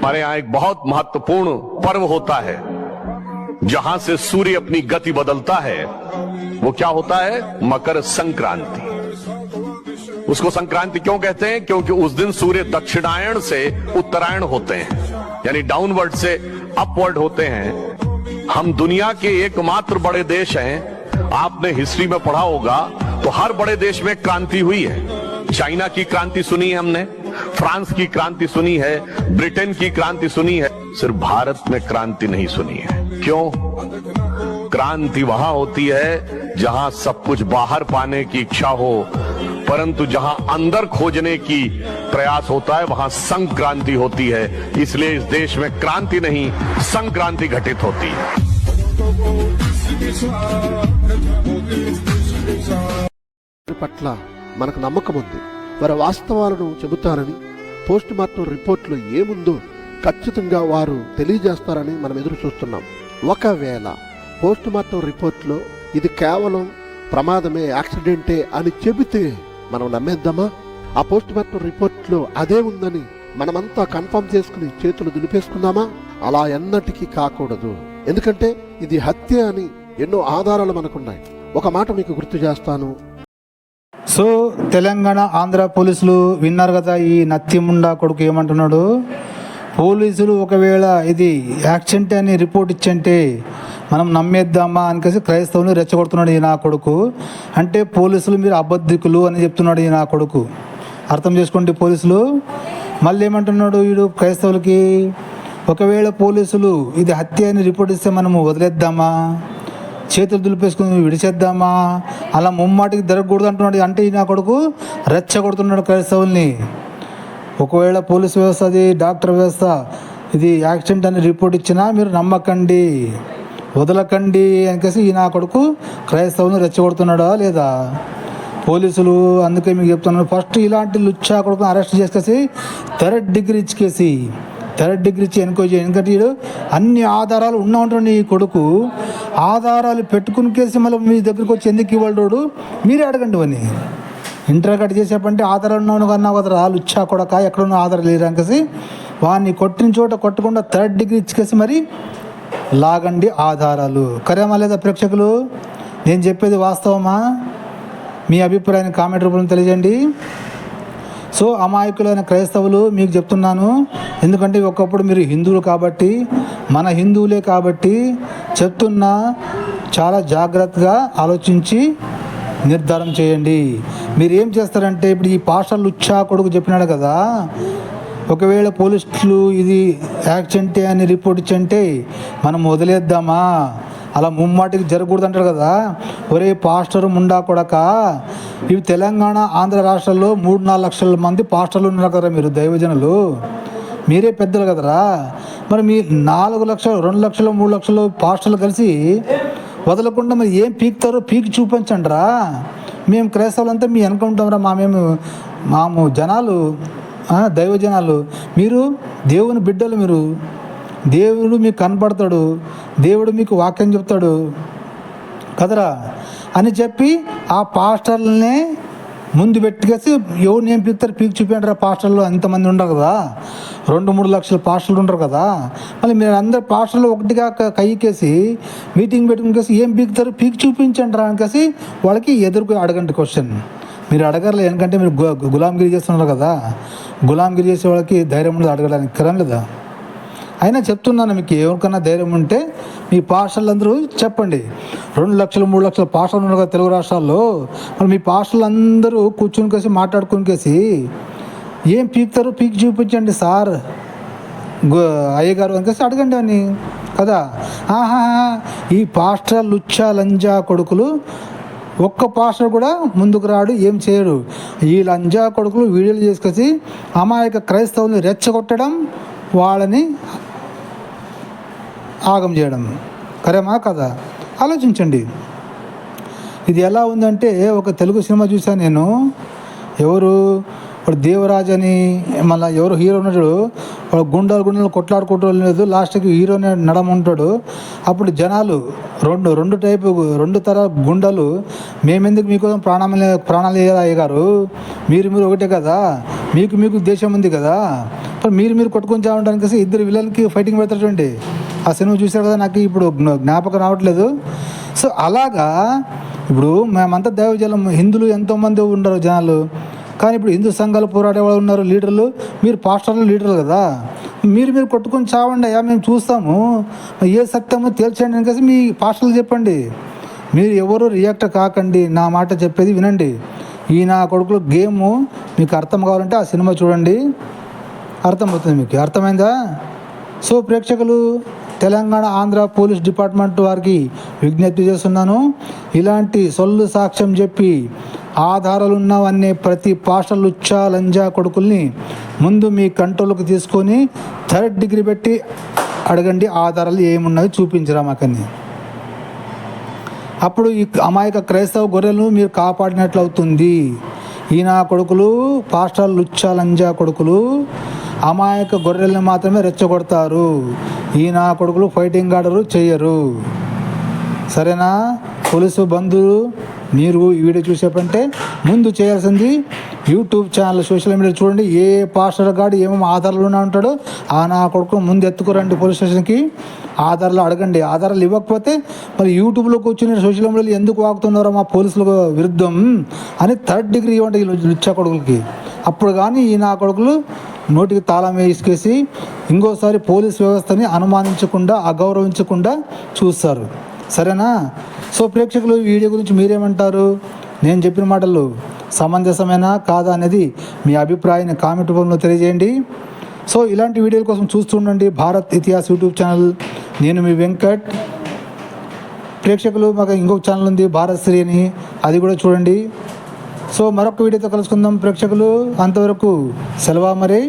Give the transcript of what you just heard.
हमारे यहाँ एक बहुत महत्वपूर्ण पर्व होता है। जहाँ से सूर्य अपनी गति बदलता है, वो क्या होता है? मकर संक्रांति। उसको संक्रांति क्यों कहते हैं? क्योंकि उस दिन सूर्य दक्षिणायण से उत्तरायण होते हैं, यानी डाउनवर्ड से अपवर्ड होते हैं। हम दुनिया के एकमात्र बड़े देश हैं। आपने हिस्ट्री में पढ़ा होगा तो हर बड़े देश में क्रांति हुई है। चाइना की क्रांति सुनी है हमने? फ्रांस की क्रांति सुनी है ब्रिटेन की क्रांति सुनी है सिर्फ भारत में क्रांति नहीं सुनी है क्यों क्रांति वहां होती है जहां सब कुछ बाहर पाने की इच्छा हो परंतु जहां अंदर खोजने की प्रयास होता है वहां संक्रांति होती है इसलिए इस देश में क्रांति नहीं संक्रांति घटित होती है వారి పట్ల మనకు నమ్మకం ఉంది వారి వాస్తవాలను చెబుతారని పోస్ట్ మార్టం రిపోర్ట్లో ఏముందో ఖచ్చితంగా వారు తెలియజేస్తారని మనం ఎదురు చూస్తున్నాం. ఒకవేళ పోస్ట్ మార్టం రిపోర్ట్లో ఇది కేవలం ప్రమాదమే యాక్సిడెంటే అని చెబితే మనం నమ్మేద్దామా? ఆ పోస్ట్ మార్టం రిపోర్ట్లో అదే ఉందని మనమంతా కన్ఫర్మ్ చేసుకుని చేతులు దులిపేసుకుందామా? అలా ఎన్నటికీ కాకూడదు. ఎందుకంటే ఇది హత్య అని ఎన్నో ఆధారాలు మనకున్నాయి. ఒక మాట మీకు గుర్తు చేస్తాను. సో తెలంగాణ ఆంధ్ర పోలీసులు విన్నారు కదా ఈ నత్తిముండా కొడుకు ఏమంటున్నాడు? పోలీసులు ఒకవేళ ఇది యాక్సిడెంట్ అని రిపోర్ట్ ఇచ్చంటే మనం నమ్మేద్దామా అనికేసి క్రైస్తవులు రెచ్చగొడుతున్నాడు ఈ నా కొడుకు. అంటే పోలీసులు మీరు అబద్ధికులు అని చెప్తున్నాడు ఈ నా కొడుకు. అర్థం చేసుకోండి పోలీసులు. మళ్ళీ ఏమంటున్నాడు వీడు క్రైస్తవులకి? ఒకవేళ పోలీసులు ఇది హత్య అని రిపోర్ట్ ఇస్తే మనము వదిలేద్దామా? చేతులు దులిపేసుకుని విడిచేద్దామా? అలా ముమ్మాటికి జరగకూడదు అంటున్నాడు. అంటే నా కొడుకు రెచ్చగొడుతున్నాడు క్రైస్తవుల్ని. ఒకవేళ పోలీస్ వ్యవస్థ అది డాక్టర్ వ్యవస్థ ఇది యాక్సిడెంట్ అని రిపోర్ట్ ఇచ్చినా మీరు నమ్మకండి. వదలకండి అనికేసి ఈ నా కొడుకు క్రైస్తవుని రెచ్చగొడుతున్నాడా లేదా? పోలీసులు అందుకే మీకు చెప్తున్నాను. ఫస్ట్ ఇలాంటి లుచ్చా కొడుకుని అరెస్ట్ చేసేసి థర్డ్ డిగ్రీ ఇచ్చేసి థర్డ్ డిగ్రీ ఇచ్చి ఎన్క్వైరీ ఎందుకంటే వీడు అన్ని ఆధారాలు ఉన్నా ఉంటాడు ఈ కొడుకు. ఆధారాలు పెట్టుకుని కేసి మళ్ళీ మీ దగ్గరికి వచ్చి ఎందుకు ఇవ్వడోడు మీరే అడగండి ఇవన్నీ. ఇంటర్ కట్ చేసేపంటే ఆధారాలు ఉన్నాను కన్నా కదా రాళ్ళు ఇచ్చా కొడక ఎక్కడున్న ఆధారాలు లేరంకసి వాడిని కొట్టిన చోట కొట్టకుండా థర్డ్ డిగ్రీ ఇచ్చేసి మరి లాగండి ఆధారాలు. కరేమా లేదా ప్రేక్షకులు? నేను చెప్పేది వాస్తవమా? మీ అభిప్రాయాన్ని కామెంట్ రూపంలో తెలియజేయండి. సో అమాయకులైన క్రైస్తవులు మీకు చెప్తున్నాను. ఎందుకంటే ఒకప్పుడు మీరు హిందువులు కాబట్టి మన హిందువులే కాబట్టి చెప్తున్నా చాలా జాగ్రత్తగా ఆలోచించి నిర్ధారం చేయండి. మీరు ఏం చేస్తారంటే ఇప్పుడు ఈ పాస్టర్లు ఉచ్చా కొడుకు చెప్పినాడు కదా ఒకవేళ పోలీసులు ఇది యాక్సిడెంటే అని రిపోర్ట్ ఇచ్చంటే మనం వదిలేద్దామా? అలా ముమ్మాటికి జరగకూడదు అంటారు కదా. ఒరే పాస్టర్ ముండా కొడక ఇవి తెలంగాణ ఆంధ్ర రాష్ట్రాల్లో మూడు నాలుగు లక్షల మంది పాస్టర్లు ఉన్నారు కదా మీరు దైవజనులు. మీరే పెద్దలు కదరా. మరి మీ నాలుగు లక్షలు రెండు లక్షలు మూడు లక్షలు పాస్టర్లు కలిసి వదలకుండా మరి ఏం పీకుతారో పీకి చూపించండి రా మేము క్రైస్తవులంతా మీ వెనక ఉంటాంరా మా మేము మాము జనాలు దైవజనాలు. మీరు దేవుని బిడ్డలు మీరు. దేవుడు మీకు కనపడతాడు దేవుడు మీకు వాక్యం చెప్తాడు. కదరా. అని చెప్పి ఆ పాస్టర్లనే ముందు పెట్టుకేసి ఎవరు ఏం పిలుస్తారు? పీకి చూపించారు పాస్టర్లు ఎంతమంది ఉండరు కదా. రెండు మూడు లక్షల పాస్టర్లు ఉండరు కదా. మళ్ళీ మీరు అందరు పాస్టర్లు ఒకటిగా కయ్యకేసి మీటింగ్ పెట్టుకునికేసి ఏం పీకుతారు? పీకి చూపించండి రా అనేసి వాళ్ళకి ఎదురుకు అడగండి క్వశ్చన్. మీరు అడగరు ఎందుకంటే మీరు గు- గు- గులాంగిరి చేస్తున్నారు కదా. గులాంగిరి చేసే వాళ్ళకి ధైర్యం ఉండదు అడగడానికి. కరం లేదా? అయినా చెప్తున్నాను మీకు ఎవరికన్నా ధైర్యం ఉంటే మీ పాస్టర్లు అందరూ చెప్పండి. రెండు లక్షలు మూడు లక్షల పాస్టర్లు ఉన్నారు కదా తెలుగు రాష్ట్రాల్లో. మరి మీ పాస్టర్లు అందరూ కూర్చుని కేసి మాట్లాడుకుని కేసి ఏం పీక్తారు? పీకి చూపించండి సార్. అయ్యగారు అనికేసి అడగండి అని. కదా? ఆహా ఈ పాస్టర్ లుచ్చా లంజా కొడుకులు ఒక్క పాస్టర్ కూడా ముందుకు రాడు ఏం చేయడు. ఈ లంజా కొడుకులు వీడియోలు చేసుకొచ్చి అమాయక క్రైస్తవుల్ని రెచ్చగొట్టడం వాళ్ళని ఆగం చేయడం. కరేమా కదా? ఆలోచించండి. ఇది ఎలా ఉందంటే ఒక తెలుగు సినిమా చూసాను నేను. ఎవరు? వాడు దేవరాజ్ అని మళ్ళీ ఎవరు హీరో ఉన్నాడు వాడు గుండాలు గుండెలు కొట్లాడుకుంటూ లేదు. లాస్ట్కి హీరోనే నడమ ఉంటాడు అప్పుడు జనాలు రెండు రెండు టైపు రెండు తర గుండెలు మేమెందుకు మీకోసం ప్రాణాలు ప్రాణాలు అయ్యారు మీరు మీరు ఒకటే కదా? మీకు మీకు దేశం ఉంది కదా? మీరు మీరు కొట్టుకొని చావడానికి కలిసి ఇద్దరు విలన్కి ఫైటింగ్ పెడతారు చూడండి. ఆ సినిమా చూశారు కదా నాకు ఇప్పుడు జ్ఞాపకం రావట్లేదు. సో అలాగా ఇప్పుడు మేమంతా దైవజలం హిందువులు ఎంతోమంది ఉండరు జనాలు. కానీ ఇప్పుడు హిందూ సంఘాలు పోరాడే వాళ్ళు ఉన్నారు లీడర్లు. మీరు పాస్టర్లు లీడర్లు కదా? మీరు మీరు కొట్టుకొని చావండి అయ్యా మేము చూస్తాము. ఏ సత్యమో తేల్చండి అని కలిసి మీ పాస్టర్లు చెప్పండి. మీరు ఎవరు రియాక్ట్ కాకండి నా మాట చెప్పేది వినండి. ఈ నా కొడుకులు గేము మీకు అర్థం కావాలంటే ఆ సినిమా చూడండి. అర్థమవుతుంది మీకు. అర్థమైందా? సో ప్రేక్షకులు తెలంగాణ ఆంధ్ర పోలీస్ డిపార్ట్మెంట్ వారికి విజ్ఞప్తి చేస్తున్నాను. ఇలాంటి సొల్లు సాక్ష్యం చెప్పి ఆధారాలు ప్రతి పాస్టర్ లుచ్చా లంజా కొడుకుల్ని ముందు మీ కంట్రోల్కి తీసుకొని థర్డ్ డిగ్రీ పెట్టి అడగండి ఆధారాలు ఏమున్నాయో చూపించరా మాకని అప్పుడు ఈ అమాయక క్రైస్తవ గొర్రెలను మీరు కాపాడినట్లు అవుతుంది ఈయన కొడుకులు పాస్టర్ లుచ్చా లంజా కొడుకులు అమాయక గొర్రెల్ని మాత్రమే రెచ్చగొడతారు. ఈ కొడుకులు ఫైటింగ్ ఆర్డరు చేయరు సరేనా? పోలీసు బంధువులు మీరు ఈ వీడియో చూసేపంటే ముందు చేయాల్సింది యూట్యూబ్ ఛానల్ సోషల్ మీడియా చూడండి ఏ పాస్టర్ గాడు ఏమేమి ఆధారాలు ఉంటాడో ఆ నా కొడుకు ముందు ఎత్తుకురండి పోలీస్ స్టేషన్కి. ఆధారాలు అడగండి. ఆధారాలు ఇవ్వకపోతే మరి యూట్యూబ్లో కూర్చుని సోషల్ మీడియాలో ఎందుకు వాగుతున్నారో మా పోలీసులకు విరుద్ధం అని థర్డ్ డిగ్రీ ఇవ్వండి ఈ లుచ్చా కొడుకులకి. అప్పుడు కానీ ఈ నా కొడుకులు నోటికి తాళం వేసుకేసి ఇంకోసారి పోలీస్ వ్యవస్థని అనుమానించకుండా అగౌరవించకుండా చూస్తారు. సరేనా? సో ప్రేక్షకులు ఈ వీడియో గురించి మీరేమంటారు? నేను చెప్పిన మాటలు సమంజసమేనా కాదా అనేది మీ అభిప్రాయాన్ని కామెంట్ రూపంలో తెలియజేయండి. సో ఇలాంటి వీడియోల కోసం చూస్తుండండి భారత్ ఇతిహాస్ యూట్యూబ్ ఛానల్. నేను మీ వెంకట్. ప్రేక్షకులు మాకు ఇంకొక ఛానల్ ఉంది భారత్ శ్రీ అని. అది కూడా చూడండి. సో మరొక వీడియోతో కలుసుకుందాం ప్రేక్షకులు. అంతవరకు సెలవా మరి